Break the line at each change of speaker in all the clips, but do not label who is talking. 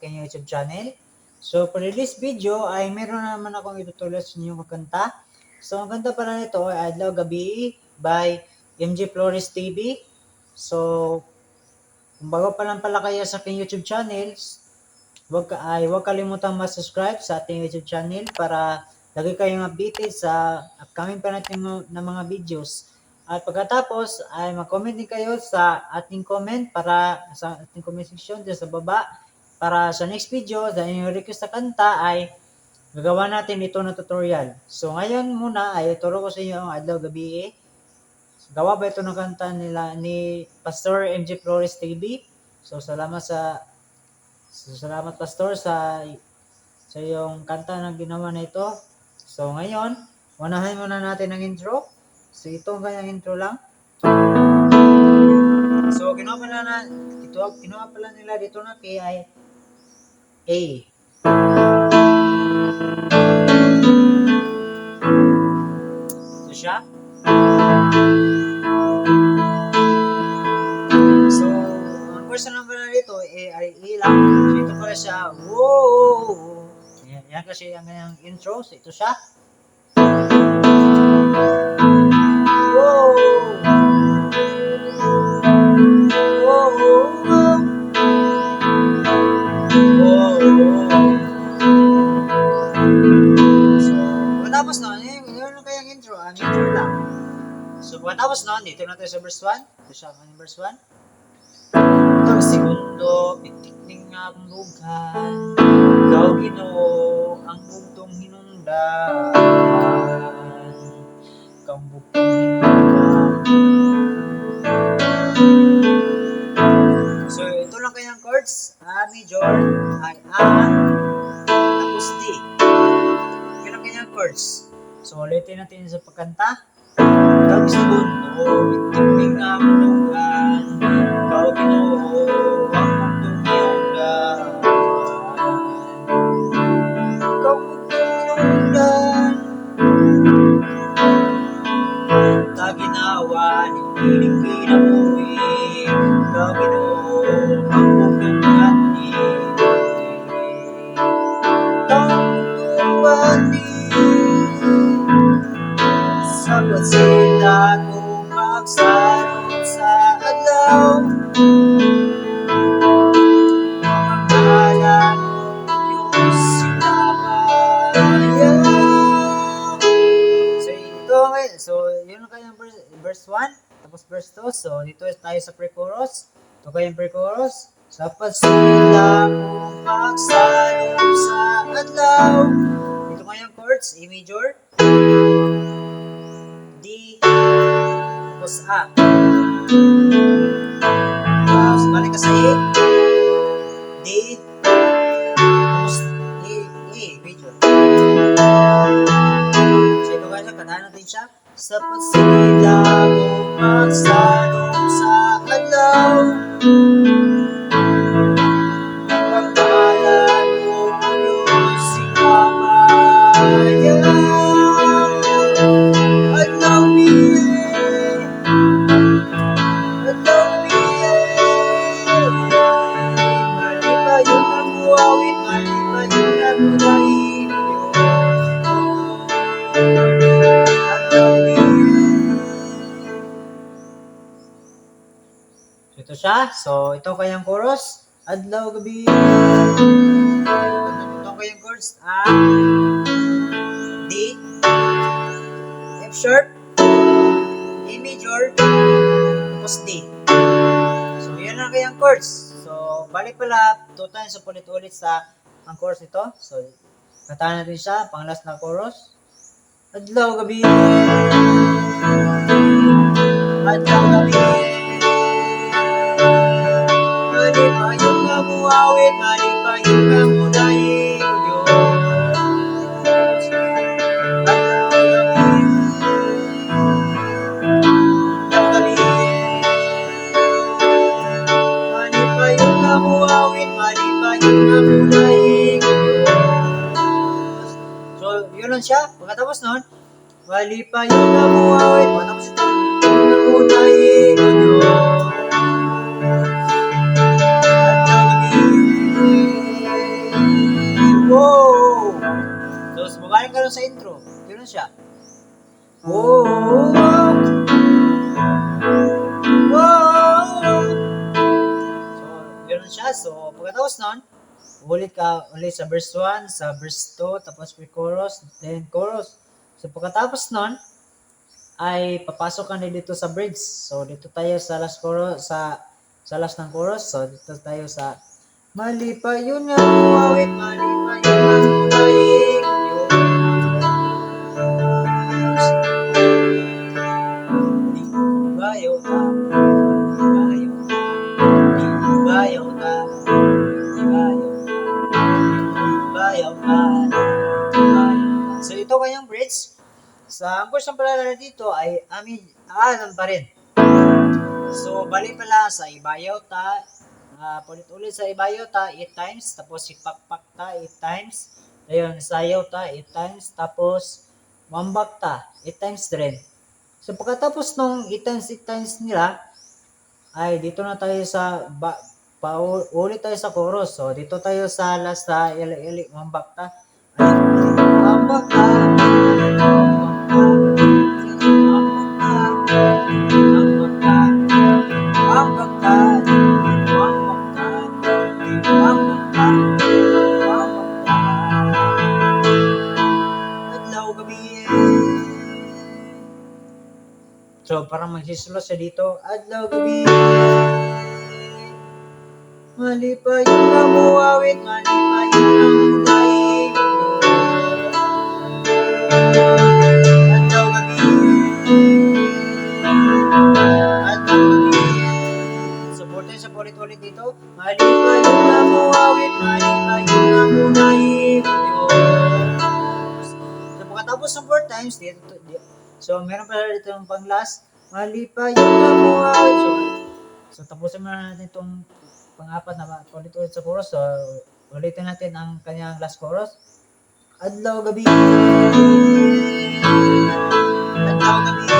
sa YouTube channel. So, for this video ay meron na naman akong itutulad sa inyong kanta. So, ang kanta pala nito ay Adlaw Gabi by MJ Flores TV. So, kung bago pa lang pala kayo sa aking YouTube channel, wag ka, ay huwag kalimutang mag-subscribe sa ating YouTube channel para lagi kayong updated sa upcoming pa natin na mga videos. At pagkatapos ay mag-comment din kayo sa ating comment para sa ating comment section dyan sa baba para sa next video sa inyong request na kanta ay gagawa natin ito na tutorial. So ngayon muna ay turo ko sa inyo ang Adlaw Gabi. Gawa ba ito ng kanta nila ni Pastor MJ Flores TV? So salamat sa so, salamat Pastor sa sa yung kanta na ginawa na ito. So ngayon, unahin muna natin ang intro. So ito ang kanyang intro lang. So ginawa pala na ito ginawa pala nila dito na kay ay A. Ito siya. So, ang question number na dito eh, ay A lang. So, ito pala siya. Whoa! Yan, yan kasi ang kanyang intro. So, ito siya. So, matapos na, dito na tayo sa verse 1. Ito siya ang verse 1. Tag segundo, pitik ning ang lugan. Ikaw ginoo, ang bugtong hinungdan. Ikaw ang bugtong hinungdan. So, ito lang kayang chords. A major, ay A, tapos D. Yan ang kanyang chords. So, ulitin natin sa pagkanta. Tag segundo, pitik ning ang lugan. Ikaw ginoo, yun ang kanyang verse, verse 1 Tapos verse 2, so dito tayo sa pre-chorus. Ito kayong pre-chorus. Sapat sila kung magsarong sa adlaw. Ito kayong chords, A major. D tapos A. Tapos balik ka sa A. natin siya. Sapat sila kung magsanong sa adlaw. Ito siya. So, ito kayang chorus. Adlaw gabi. Ito kayang chorus. A. D. F sharp. A major. Tapos D. So, yun ang kayang chords. So, balik pala, two times ulit-ulit sa ang chorus nito. So, kantahan natin siya, pang last na chorus. Adlaw gabi. Adlaw gabi. So, yun lang siya. Pagkatapos nun, mali pa yung kamuawit, pagkatapos ito, Ka lang sa intro. Ganun siya. Whoa! Whoa! So, ganun siya. So, pagkatapos nun, ulit ka ulit sa verse 1, sa verse 2, tapos pre-chorus, then chorus. So, pagkatapos nun, ay papasok ka na dito sa bridge. So, dito tayo sa last chorus, sa, sa last ng chorus. So, dito tayo sa Mali pa yun nga awit, mali pa yun ang daig kanyang bridge. Sa ang course ng paalala dito ay amin aalam pa rin. So bali pala sa ibayaw ta, uh, ulit sa ibayaw ta 8 times, tapos ipakpak ta 8 times. Ayun, sayaw ta 8 times, tapos mambak ta 8 times din. So pagkatapos nung 8 times 8 times nila, ay dito na tayo sa ba, pa, ulit tayo sa chorus. So dito tayo sa last ta ili ili mambak ta. So, parang magsislo siya dito. Adlaw gabi. Mali pa yung namuawit, mali Ulit-ulit dito. Mali pa yung namuawit, mali pa yung namudaig. So, pagkatapos ng four times, dito, dito, So, meron pa dito yung pang last. Mali pa yung namuhay. So, so tapusin muna natin itong pang-apat na ulit-ulit sa chorus. So, ulitin natin ang kanyang last chorus. Adlaw gabi. Adlaw gabi.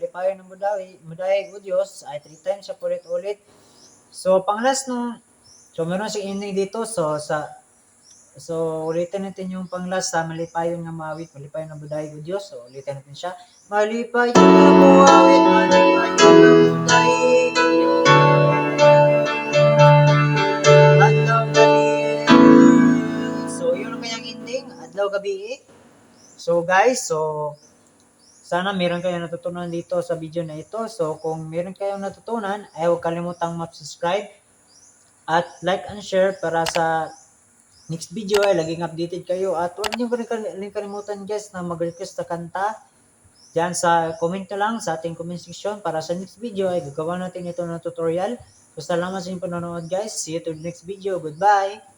Malipayon ng mudawi, mudaig o Diyos, ay three times siya ulit-ulit. So, pang last so meron siyang ending dito, so sa, so ulitin natin yung pang last sa malipayon ng mawit, malipayon ng mudaig o Diyos, so ulitin natin siya. Malipayon ng mawit, malipayon ng mudaig o Diyos. So, yun ang kanyang ending, adlaw gabi. So guys, so sana meron kayong natutunan dito sa video na ito. So kung meron kayong natutunan, ay huwag kalimutang mag-subscribe at like and share para sa next video ay laging updated kayo. At huwag niyo rin kal- rin kalimutan guys na mag-request na kanta Diyan sa comment lang sa ating comment section para sa next video ay gagawa natin ito ng tutorial. So salamat sa inyong panonood guys. See you to the next video. Goodbye!